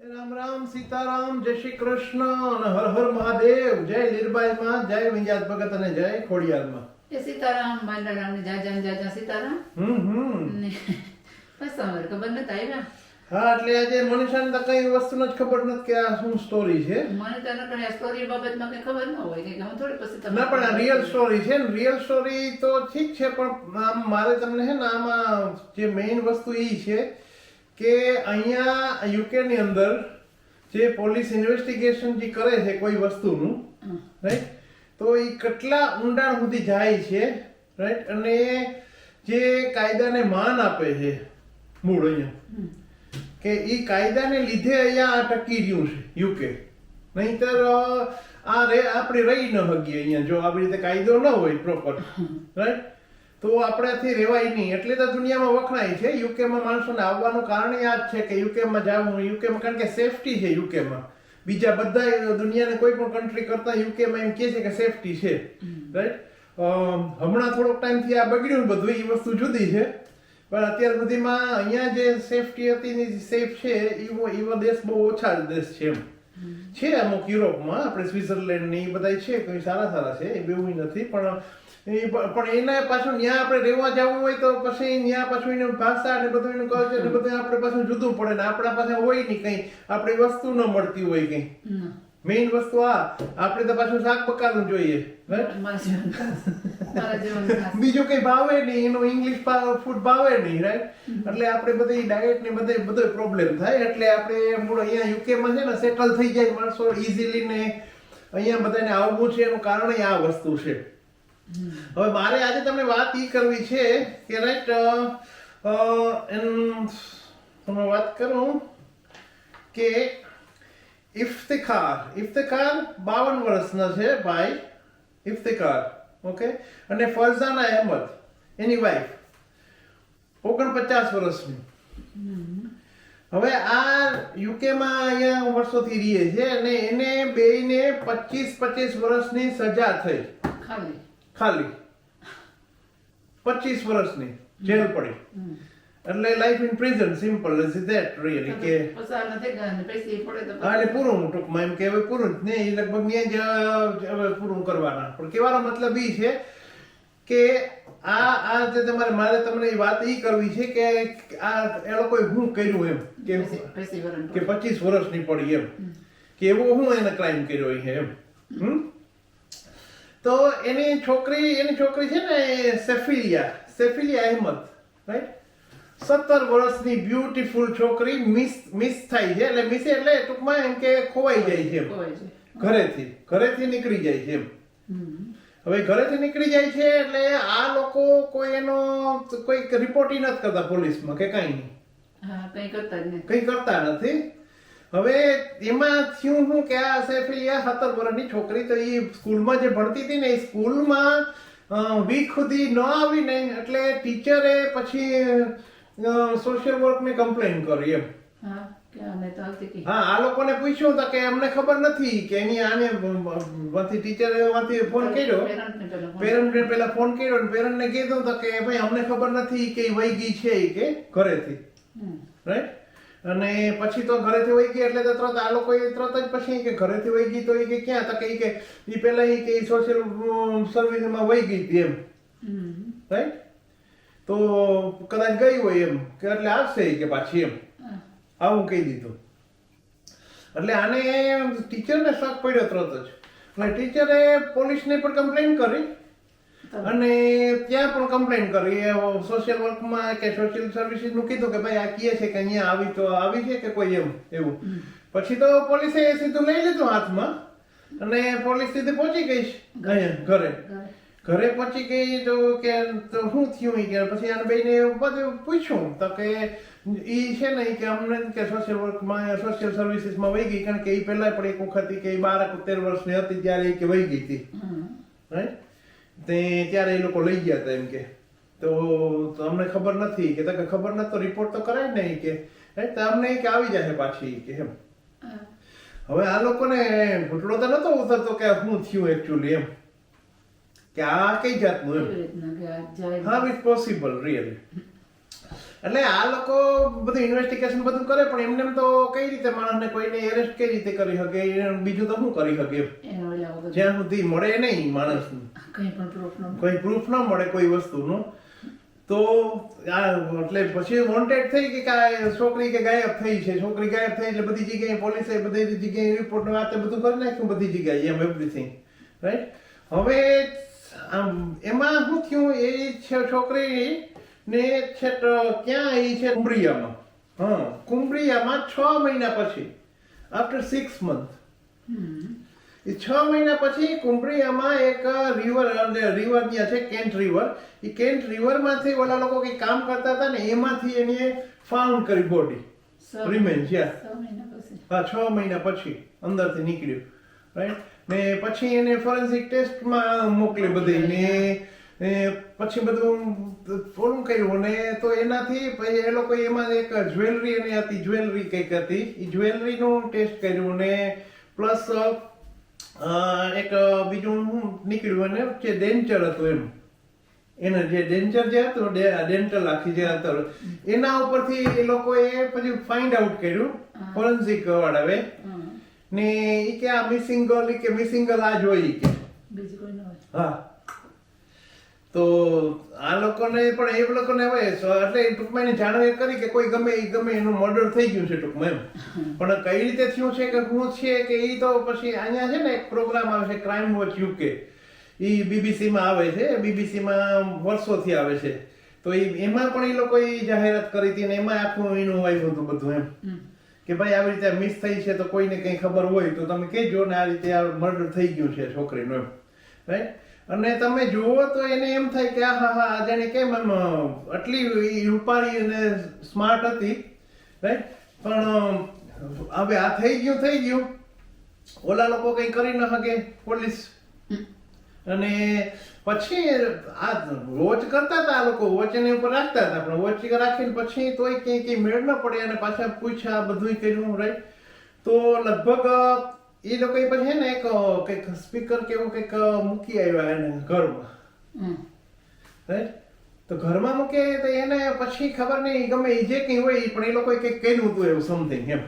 રામ રામ સીતારામ જય શ્રી કૃષ્ણ અને હર હર મહાદેવ જય લીરબાઈ માં જય વિંજાત ભગત અને જય ખોડિયાર માં. એ સીતારામ બાંડારામ ને જાજા જાજા સીતારામ. હમ હમ. ને બસ અમારે ખબર નતા આવ્યા. હા એટલે આજે મનીષાને તો કઈ વસ્તુનો જ ખબર નથી કે આ શું સ્ટોરી છે. મને તો નકર આ સ્ટોરી બાબતમાં કઈ ખબર ન હોય કે હું થોડી પછી તમને ના પણ આ રિયલ સ્ટોરી છે ને રિયલ સ્ટોરી તો ઠીક છે પણ આમ મારે તમને છે ને આમાં જે મેઇન વસ્તુ એ છે કે અહીંયા યુકેની અંદર જે પોલીસ ઇન્વેસ્ટિગેશન જે કરે છે કોઈ વસ્તુનું રાઈટ તો એ કેટલા ઊંડાણ સુધી જાય છે રાઈટ અને જે કાયદાને માન આપે છે મૂળ અહીંયા કે એ કાયદાને લીધે અહીંયા આ ટકી રહ્યું છે યુકે નહીતર આ રે આપણે રહી ન શકીએ અહીંયા જો આવી રીતે કાયદો ન હોય પ્રોપર રાઈટ તો આપણાથી રહેવાય નહીં. એટલે તો દુનિયામાં વખણાય છે. યુકેમાં માણસોને આવવાનું કારણ એ આ જ છે કે યુકેમાં જવું યુકેમાં કારણ કે સેફટી છે યુકેમાં. બીજા બધા દુનિયાને કોઈ પણ કન્ટ્રી કરતા યુકેમાં એમ કહે છે કે સેફટી છે. રાઈટ હમણાં થોડોક ટાઈમથી આ બગડ્યું બધું એ વસ્તુ જુદી છે. પણ અત્યાર સુધીમાં અહીંયા જે સેફટી હતી સેફ છે એવો એવા દેશ બહુ ઓછા દેશ છે એમ. છે અમુક યુરોપમાં આપણે સ્વિટ્ઝરલેન્ડ ને એ બધા છે કોઈ સારા સારા છે એ બેવું નથી પણ એ પણ એના પાછું ત્યાં આપણે રહેવા જવું હોય તો પછી ત્યાં પાછું એનું ભાષા ને બધું એનું કલ્ચર ને બધું આપણે પાછું જુદું પડે ને આપણા પાસે હોય નહીં કંઈ. આપણી વસ્તુ ન મળતી હોય કંઈ. મેઇન વસ્તુ આ. આપણે તો પાછું શાક પકાવવું જોઈએ. બીજું કઈ ભાવે નહીં. એનો ઇંગ્લિશ ફૂડ ભાવે નહીં. રાઈટ એટલે આપણે બધી ડાયટ ને બધે બધો પ્રોબ્લેમ થાય. એટલે આપણે મૂળ અહીંયા યુકેમાં છે ને સેટલ થઈ જાય. માણસો ઇઝીલી ને અહીંયા બધાને આવવું છે. એનું કારણ આ વસ્તુ છે. હવે મારે આજે તમને વાત એ કરવી છે કે રાઈટ એમ તમે વાત કરું કે ઇફ્તિખાર ઇફ્તિખાર બાવન વર્ષના છે ભાઈ, ઇફ્તિખાર, ઓકે? અને ફરઝાના અહેમદ, એની વાઈફ ઓગણપચાસ વર્ષની. હવે આ યુકેમાં અહીંયા વર્ષોથી રહીએ છે અને એને બેયને પચીસ પચીસ વર્ષની સજા થઈ. ખાલી. ખાલી. પચીસ વર્ષની જેલ પડી. એટલે life in prison simple is that really કે પસાર નથી ગયા ને પૈસા પડે તો હા એટલે પૂરું ટૂંકમાં એમ કે હવે પૂરું જ નહીં એ લગભગ ત્યાં જ હવે પૂરું કરવાના. પણ કહેવાનો મતલબ એ છે કે આ આ જે તમારે મારે તમને એ વાત એ કરવી છે કે આ એ લોકોએ હું કર્યું એમ? કે કે પચીસ વર્ષની પડી એમ? કે એવો હું એને ક્રાઇમ કર્યો એમ? હમ? તો એની છોકરી એની છોકરી છે ને એ સેફિલિયા સેફિલિયા અહેમદ રાઈટ સત્તર વર્ષની બ્યુટીફુલ છોકરી મિસ મિસ થાય છે. એટલે મિસ એટલે ટૂંકમાં એમ કે ખોવાઈ જાય છે ઘરેથી ઘરેથી નીકળી જાય છે એમ. હવે ઘરેથી નીકળી જાય છે એટલે આ લોકો કોઈ એનો કોઈ રિપોર્ટ નથી કરતા પોલીસમાં કે કઈ નહીં. કઈ કરતા જ નહીં કંઈ કરતા નથી. હવે એમાં થયું શું કે આ સત્તર વર્ષની છોકરી તો એ સ્કૂલમાં જે ભણતી હતી ને એ સ્કૂલમાં વીક સુધી ન આવીને એટલે ટીચરે પછી સોશિયલ વર્કને કમ્પ્લેન કરી એમ. હા આ લોકોને પૂછ્યું તો કે અમને ખબર નથી કે એની આને માંથી ટીચરે માંથી ફોન કર્યો. પેરેન્ટને પેલા ફોન કર્યો ને પેરેન્ટને કીધું તો કે ભાઈ અમને ખબર નથી કે વહી ગઈ છે કે ઘરેથી. રાઈટ અને પછી તો ઘરેથી વહી ગઈ એટલે તો તરત આ લોકો તરત જ પછી કે ઘરેથી વહી ગઈ તો એ કે ક્યાં? તો કે કે એ પેલા એ કે સોશિયલ સર્વિસમાં વહી ગઈ હતી એમ. રાઈટ તો કદાચ ગઈ હોય એમ કે એટલે આવશે કે પાછી એમ. આવું કહી દીધું. એટલે આને ટીચરને શક પડ્યો તરત જ. એટલે ટીચરે પોલીસને પણ કમ્પ્લેન કરી. અને ત્યાં પણ કમ્પ્લેન કરી. સોશિયલ વર્કમાં કે સોશિયલ સર્વિસીસનું કીધું કે ભાઈ આ કહે છે કે અહીંયા આવી તો આવી છે કે કોઈ એમ એવું. પછી તો પોલીસે સીધું લઈ લીધું હાથમાં અને પોલીસ સીધી પહોંચી ગઈ અહીંયા ઘરે. ઘરે. પહોંચી ગઈ તો કે તો શું થયું કે પછી આને બેને બધું પૂછ્યું તો કે એ છે ને કે અમને કે સોશિયલ વર્કમાં સોશિયલ સર્વિસીસમાં વહી ગઈ કારણ કે એ પહેલાં પણ એક વખત કે એ બાર તેર વર્ષની હતી ત્યારે એ કે વહી ગઈ હતી. રાઈટ તે ત્યારે એ લોકો લઈ ગયા હતા એમ કે. તો અમને ખબર નથી કે તકે ખબર ન તો રિપોર્ટ તો કરાય નહીં કે. રાઈટ તો અમને કે આવી જશે પાછી કે એમ. હવે આ લોકોને ઘૂંટડો તો નતો ઉતરતો કે શું થયું એકચ્યુઅલી એમ. કે આ કઈ જાતનું એમ? હા જાય? ઇટ પોસિબલ રિયલી એટલે આ લોકો બધું ઇન્વેસ્ટિગેશન બધું કરે પણ એમને એમ તો કઈ રીતે માણસને કોઈને એરેસ્ટ કઈ રીતે કરી શકે? બીજું તો શું કરી શકે? જ્યાં સુધી મળે નહીં માણસ કંઈ પણ પ્રૂફ ન કોઈ પ્રૂફ ન મળે કોઈ વસ્તુનું. તો આ એટલે પછી વોન્ટેડ થઈ કે કાંઈ છોકરી કે ગાયબ થઈ છે. છોકરી ગાયબ થઈ એટલે બધી જગ્યાએ પોલીસે બધી જગ્યાએ રિપોર્ટ વાત બધું કરી નાખ્યું બધી જગ્યાએ એમ એવરીથિંગ રાઈટ હવે એમાં શું થયું? એ છે છોકરી ને છે તો ક્યાં એ છે? કુંબરિયામાં હા. કુંબરિયામાં છ મહિના પછી આફ્ટર સિક્સ મંથ હમ. એ છ મહિના પછી કુંબરિયામાં એક રિવર રિવર ત્યાં છે કેન્ટ રિવર એ કેન્ટ રિવરમાંથી ઓલા લોકો કંઈ કામ કરતા હતા ને એમાંથી એને ફાઉન્ડ કરી બોડી સ- રિમેન્સ યા છ મહિના પછી. હા છ મહિના પછી અંદરથી નીકળ્યું. રાઈટ ને પછી એને ફોરેન્સિક ટેસ્ટમાં મોકલી બધી ને. પછી બધું થોડું કર્યું ને તો એનાથી એ લોકો એમાં એક જ્વેલરી એની હતી જ્વેલરી કંઈક હતી. એ જ્વેલરીનું ટેસ્ટ કર્યું ને પ્લસ એક બીજું હું નીકળ્યું અને જે ડેન્ચર હતું એનું. એને જે ડેન્ચર જે હતું ડેન્ટલ આખી જે હતું એના ઉપરથી એ લોકોએ પછી ફાઇન્ડ આઉટ કર્યું ફોરેન્સિક વાળાવે. ને એ કે આ મિસિંગ ગર્લ કે મિસિંગ ગર્લ આ જોઈ કે. બીજું કોઈ ન હોય. હા. તો આ લોકોને પણ એ લોકોને હવે એટલે ટૂંકમાં એની જાણ એ કરી કે કોઈ ગમે એ ગમે એનું મર્ડર થઈ ગયું છે ટૂંકમાં એમ. પણ કઈ રીતે થયું છે કે હું છે કે એ તો પછી અહીંયા છે ને એક પ્રોગ્રામ આવે છે ક્રાઇમ વોચ યુકે. એ બીબીસીમાં આવે છે. બીબીસીમાં વર્ષોથી આવે છે. તો એ એમાં પણ એ લોકો એ જાહેરાત કરી હતી ને એમાં આખું એનું આવ્યું હતું બધું એમ. કે ભાઈ આવી રીતે મિસ થઈ છે તો કોઈને કંઈ ખબર હોય તો તમે કહેજો ને આ રીતે આ મર્ડર થઈ ગયું છે છોકરીનું એમ. રાઈટ અને તમે જુઓ તો એને એમ થાય કે આ હા હા જાણે કેમ એમ આટલી રૂપાળી અને સ્માર્ટ હતી. રાઈટ પણ હવે આ થઈ ગયું થઈ ગયું. ઓલા લોકો કંઈ કરી ન શકે પોલીસ. અને પછી આ વોચ કરતા હતા આ લોકો, વોચ એની ઉપર રાખતા હતા, પણ વોચ રાખીને પછી તોય ક્યાંય ક્યાંય મેળ ન પડે અને પાછા પૂછ્યા બધું કર્યું રાઈટ તો લગભગ એ લોકો પછી છે ને એક કંઈક સ્પીકર કે એવું કંઈક મૂકી આવ્યા એને ઘરમાં હમ. રાઈટ તો ઘરમાં મૂકે તો એને પછી ખબર નહીં ગમે એ જે કંઈ હોય પણ એ લોકોએ કંઈક કર્યું હતું એવું સમથિંગ એમ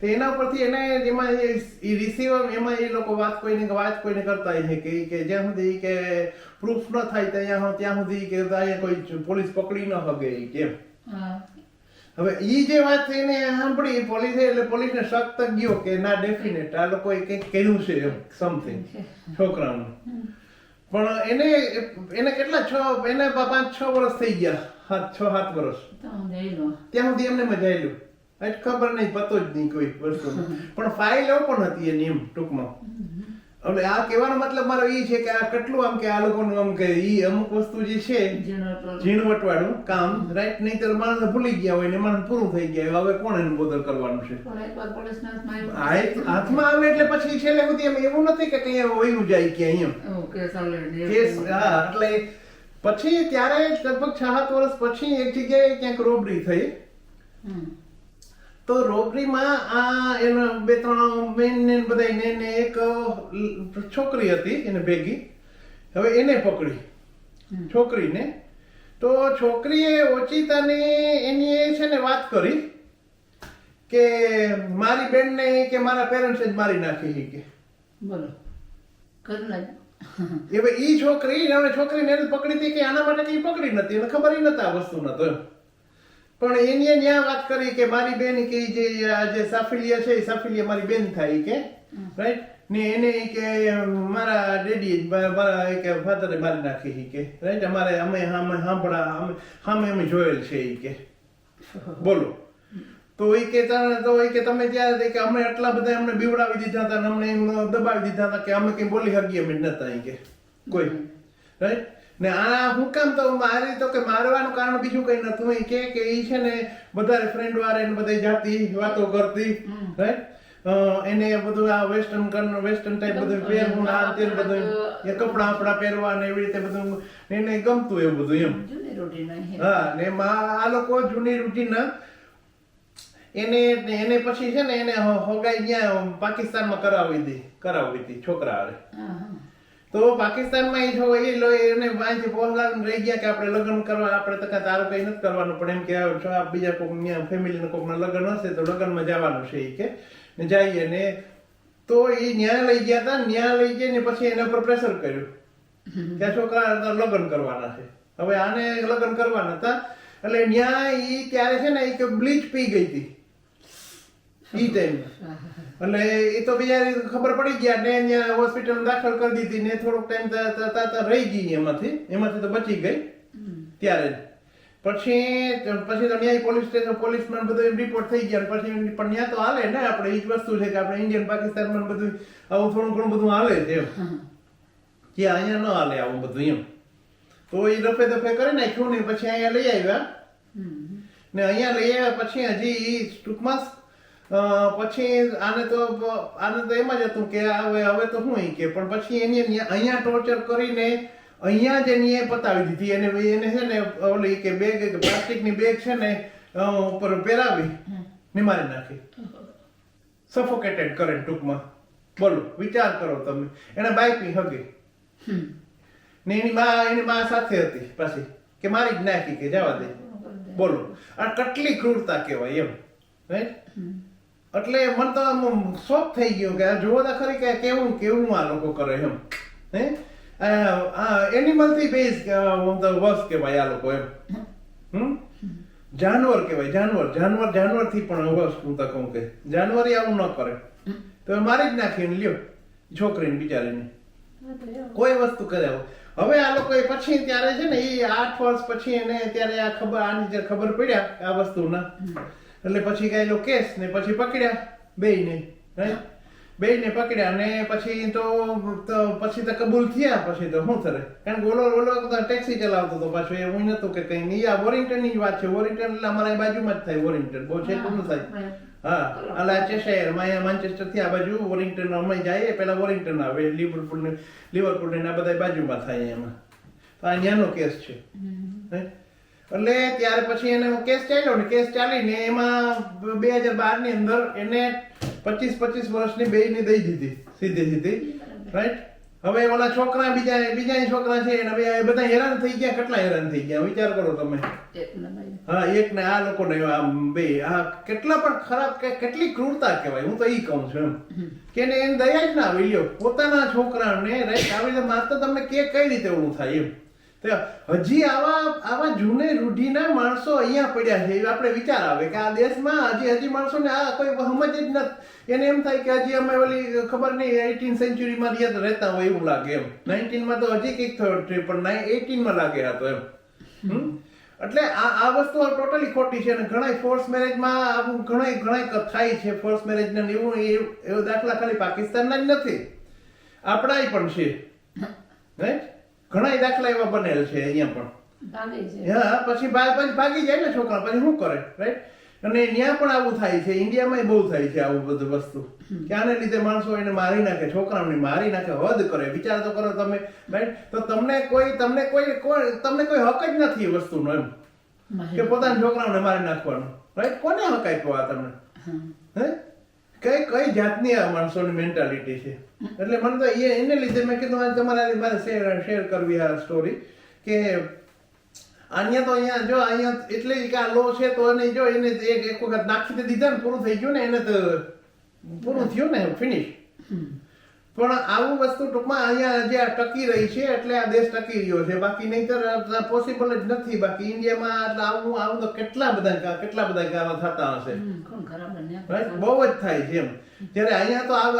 તો એના પરથી એને જેમાં એ રિસીવર એમાં એ લોકો વાત કોઈને વાત કોઈને કરતા છે કે કે જ્યાં સુધી કે પ્રૂફ ન થાય ત્યાં ત્યાં સુધી કે કોઈ પોલીસ પકડી ન શકે કેમ. હવે એ જે વાત એને સાંભળી પોલીસે એટલે પોલીસને શક તક ગયો કે ના ડેફિનેટ આ લોકોએ કંઈક કર્યું છે એમ સમથિંગ છોકરાનું. પણ એને એને કેટલા છ એને પાંચ છ વર્ષ થઈ ગયા સાત છ સાત વર્ષ. ત્યાં સુધી એમને મજા આવેલું એટલે ખબર નહીં પતો જ નહીં કોઈ વસ્તુ પણ ફાઇલ ઓપન હતી એની એમ ટૂંકમાં. એટલે આ કહેવાનો મતલબ મારો એ છે કે આ કેટલું આમ કે આ લોકોનું આમ કે એ અમુક વસ્તુ જે છે ઝીણો ઝીણવટ વાળું કામ રાઈટ નહીતર માણસ ભૂલી ગયા હોય ને માણસ પૂરું થઈ ગયા હોય. હવે કોણ એનું બોધર કરવાનું છે? હાથમાં આવે એટલે પછી છેલ્લે સુધી એમ એવું નથી કે કઈ વયું જાય કે અહીંયા. કેસ હા એટલે પછી ત્યારે લગભગ છ સાત વર્ષ પછી એક જગ્યાએ ક્યાંક રોબરી થઈ. તો રોબરીમાં આ એના બે ત્રણ મેન ને બધા ને ને એક છોકરી હતી એને ભેગી. હવે એને પકડી. છોકરીને. તો છોકરીએ ઓચિતાને એની એ છે ને વાત કરી કે મારી બેનને કે મારા પેરેન્ટ્સે જ મારી નાખી હી કે. બોલો. કરી. એ છોકરી હવે છોકરીને પકડી હતી કે આના માટે કઈ પકડી નથી એને ખબર નતા આ વસ્તુના તો એમ. પણ એની ન્યા વાત કરી કે મારી બેન કે જે આ જે સાફિલિયા છે એ સાફિલિયા મારી બેન થાય કે રાઈટ ને એને કે મારા ડેડી મારા કે ફાધરે મારી નાખી હી કે રાઈટ અમારે અમે સામે સાંભળા અમે સામે અમે જોયેલ છે એ કે. બોલો. તો એ કે તો એ કે તમે ત્યારે કે અમે આટલા બધા અમને બીવડાવી દીધા હતા અને અમને એમ દબાવી દીધા હતા કે અમે કઈ બોલી શકીએ એમ જ નતા એ કે. કોઈ. રાઈટ ને આ હું કામ તો મારી તો કે મારવાનું કારણ બીજું કઈ નતું એ કે કે ઈ છે ને બધા ફ્રેન્ડ વાળા એને બધા જાતી વાતો કરતી રાઈટ એને બધું આ વેસ્ટર્ન કર વેસ્ટર્ન ટાઈપ બધું પહેરવું આ તે બધું એ કપડા આપડા પહેરવા ને એવી રીતે બધું એને ગમતું એવું બધું એમ. હા ને આ લોકો જૂની રૂટીના એને એને પછી છે ને એને હોગાઈ ગયા પાકિસ્તાનમાં કરાવી દી કરાવી હતી છોકરા હારે. તો પાકિસ્તાનમાં એ જો એ લો, એને અહીંથી પહોંચલાવીને રહી ગયા કે આપણે લગ્ન કરવા, આપણે તો કાંઈ તારું કંઈ નથી કરવાનું, પણ એમ કે જો આ બીજા કોઈક ફેમિલીના કોઈકના લગ્ન હશે તો લગ્નમાં જવાનું છે એ કે. ને જઈએ ને, તો એ ન્યા લઈ ગયા હતા ન્યા લઈ ગયા ને પછી એના પર પ્રેશર કર્યું. કે છોકરા લગ્ન કરવાના છે. હવે આને લગ્ન કરવાના હતા. એટલે ન્યા એ ત્યારે છે ને એ કે બ્લીચ પી ગઈ હતી. ઈ ટાઈમ એટલે એ તો બિચારી ખબર પડી ગયા ને અહીંયા હોસ્પિટલ દાખલ કરી દીધી ને થોડોક ટાઈમ તાતા રહી ગઈ એમાંથી. એમાંથી તો બચી ગઈ. ત્યારે જ. પછી પછી તો ન્યાય પોલીસ સ્ટેશન પોલીસમાં બધું રિપોર્ટ થઈ ગયા પછી પણ ત્યાં તો હાલે ને આપણે એ જ વસ્તુ છે કે આપણે ઇન્ડિયન પાકિસ્તાનમાં બધું આવું થોડું ઘણું બધું હાલે છે એમ. કે અહીંયા ન હાલે આવું બધું એમ. તો એ દફે દફે કરી નાખ્યું ને પછી અહીંયા લઈ આવ્યા. ને અહીંયા લઈ આવ્યા પછી હજી એ ટૂંકમાં પછી આને તો આને તો એમ જ હતું કે હવે હવે તો હું કે? પણ પછી એને અહીંયા ટોર્ચર કરીને અહીંયા જ એની એ પતાવી દીધી. એને એને છે ને ઓલી કે બેગ પ્લાસ્ટિકની બેગ છે ને ઉપર પહેરાવી ને મારી નાખી. સફોકેટેડ કરે ટૂંકમાં. બોલો વિચાર કરો તમે. એને બાઇકની હગી. ને એની બા એની બા સાથે હતી પાછી. કે મારી જ નાખી કે જવા દે. બોલો. આ કેટલી ક્રૂરતા કહેવાય એમ. રાઈટ એટલે મને તો આમ શોખ થઈ ગયો કે આ તો ખરી કે કેવું કેવું આ લોકો કરે એમ. હે? એનિમલથી બેઝ વસ કહેવાય આ લોકો એમ. હમ? જાનવર કહેવાય, જાનવર. જાનવર જાનવરથી પણ વસ હું તો કહું કે જાનવર આવું ન કરે. તો મારી જ નાખીને લ્યો, છોકરીને બિચારીને. કોઈ વસ્તુ કરે હવે આ લોકો પછી ત્યારે છે ને, એ આઠ વર્ષ પછી એને ત્યારે આ ખબર આની જે ખબર પડ્યા આ વસ્તુના. એટલે પછી ગયેલો કેસ ને પછી પકડ્યા બેયને રાઈટ બેયને પકડ્યા ને પછી તો પછી તો કબૂલ થયા પછી તો શું થરે કારણ કે ઓલો ઓલો તો ટેક્સી ચલાવતો હતો પાછો એવું નતું કે કઈ નહીં. આ વોરિંગ્ટનની વાત છે વોરિંગ્ટન એટલે અમારા બાજુમાં જ થાય વોરિંગ્ટન બહુ છેટું ન થાય હા અલા ચેશાયરમાં અહીંયા માન્ચેસ્ટરથી આ બાજુ વોરિંગ્ટન અમે જઈએ પેલા વોરિંગ્ટન આવે લિવરપુલ ને લિવરપુલ ને આ બધા બાજુમાં થાય એમાં. તો આ ન્યાનો કેસ છે. હે? એટલે ત્યાર પછી એને કેસ ચાલ્યો ને કેસ ચાલીને એમાં બે હજાર બારની અંદર એને પચીસ પચીસ વર્ષની બે ની દઈ દીધી સીધી સીધી રાઈટ હવે ઓલા છોકરા બીજા બીજા છોકરા છે એને બે બધા હેરાન થઈ ગયા. કેટલા હેરાન થઈ ગયા? વિચાર કરો તમે. હા એક ને આ લોકો ને આમ બે આ કેટલા પણ ખરાબ કે કેટલી ક્રૂરતા કહેવાય હું તો ઈ કહું છું એમ. કે એને દયા જ ના આવી લ્યો પોતાના છોકરાને રાઈટ આવી રીતે માત્ર તમને કે કઈ રીતે ઓલું થાય એમ. હજી આવા આવા જૂને રૂઢીના માણસો અહીંયા પડ્યા છે આપણે વિચાર આવે કે આ દેશમાં હજી હજી માણસોને આ કોઈ સમજ જ નથી. એને એમ થાય કે હજી અમે ઓલી ખબર નહીં એટીન સેન્ચુરીમાં રહ્યા રહેતા હોય એવું લાગે એમ. નાઇન્ટીનમાં તો હજી કંઈક થયો છે, પણ એટીનમાં લાગે આ તો એમ? એટલે આ આ વસ્તુ ટોટલી ખોટી છે અને ઘણા ફોર્સ મેરેજમાં આવું ઘણા ઘણા થાય છે ફોર્સ મેરેજ ને એવું એવું એવો દાખલા ખાલી પાકિસ્તાનના જ નથી. આપણાય પણ છે. રાઈટ ઘણા દાખલા એવા બનેલ છે અહીંયા પણ. હા પછી પછી ભાગી જાય ને છોકરા પછી શું કરે રાઈટ અને ત્યાં પણ આવું થાય છે ઇન્ડિયામાં બહુ થાય છે આવું બધું વસ્તુ. કે આને લીધે માણસો એને મારી નાખે છોકરાઓને મારી નાખે હદ કરે. વિચાર તો કરો તમે રાઈટ તો તમને કોઈ તમને કોઈ કોઈ તમને કોઈ હક જ નથી એ વસ્તુનો એમ. કે પોતાના છોકરાઓને મારી નાખવાનું રાઈટ કોને હક આપ્યો આ તમને? હે? કઈ કઈ જાતની આ માણસોની મેન્ટાલિટી છે? એટલે મને તો એ એને લીધે મેં કીધું આ તમારા મારે શેર શેર કરવી આ સ્ટોરી કે અહીંયા તો અહીંયા જો, અહીંયા એટલે કે આ લો છે તો એને જો એને એક એક વખત નાખી દીધા ને પૂરું થઈ ગયું ને, એને તો પૂરું થયું ને ફિનિશ પણ આવું વસ્તુ ટૂંકમાં અહીંયા જે ટકી રહી છે એટલે આ દેશ ટકી રહ્યો છે. બાકી નહીતર પોસિબલ જ નથી. બાકી ઇન્ડિયામાં એટલે આવું આવું તો કેટલા બધા કેટલા બધા ગાવા થતા હશે? બહુ જ થાય છે એમ. જ્યારે અહીંયા તો આ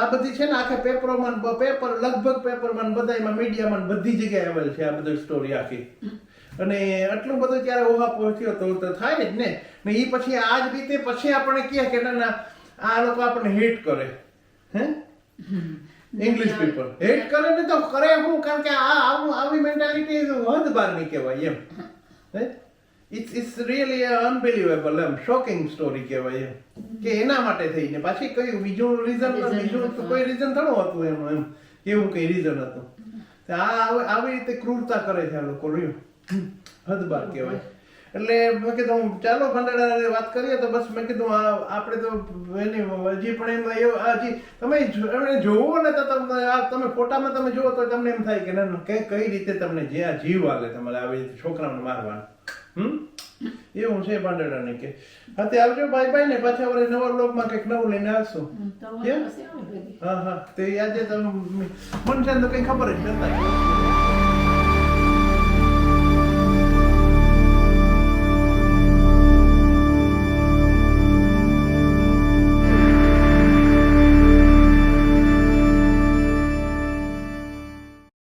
આ- બધી છે ને આખા પેપરોમાં પેપર લગભગ પેપરમાં બધામાં મીડિયામાં બધી જગ્યાએ આવેલ છે આ બધી સ્ટોરી આખી. અને આટલું બધું ત્યારે ઓહા પહોંચ્યો તો તો થાય જ ને. ને એ પછી આ જ રીતે પછી આપણે કહે કે ના ના આ લોકો આપણને હેટ કરે. હે? ઇંગ્લિશ પીપલ હેટ કરે ને તો કરે હું કારણ કે આ આવું આવી મેન્ટાલિટી હદ બારની કહેવાય એમ. ઇટ્સ ઇટ્સ રિયલી અનબિલીવેબલ એમ. શોકિંગ સ્ટોરી કહેવાય એમ. કે એના માટે થઈને. પાછી કયું બીજું રીઝન બીજું કોઈ રીઝન થોડું હતું એનું એમ. એવું કઈ રીઝન હતું? આ આવી- આવી રીતે ક્રૂરતા કરે છે આ લોકો રહ્યું. હદ બાર કહેવાય. એટલે મેં કીધું ચાલો ભંડારાની વાત કરીએ તો બસ મેં કીધું આપણે તો એની હજી પણ એમ હજી તમે એમણે જોવો ને તો તમને આ તમે ફોટામાં તમે જુઓ તો તમને એમ થાય કે ના કઈ કઈ રીતે તમને જે આ જીવ આવે તમારે આવી છોકરાને છોકરાઓને મારવાનું. હમ? એવું છે ભંડારાને કે. હા તે આવજો ભાઈ ભાઈ ને પાછા વળી નવા બ્લોગમાં કંઈક નવું લઈને આવશું. હા હા તે આજે તો મનસાન તો કઈ ખબર જ નતા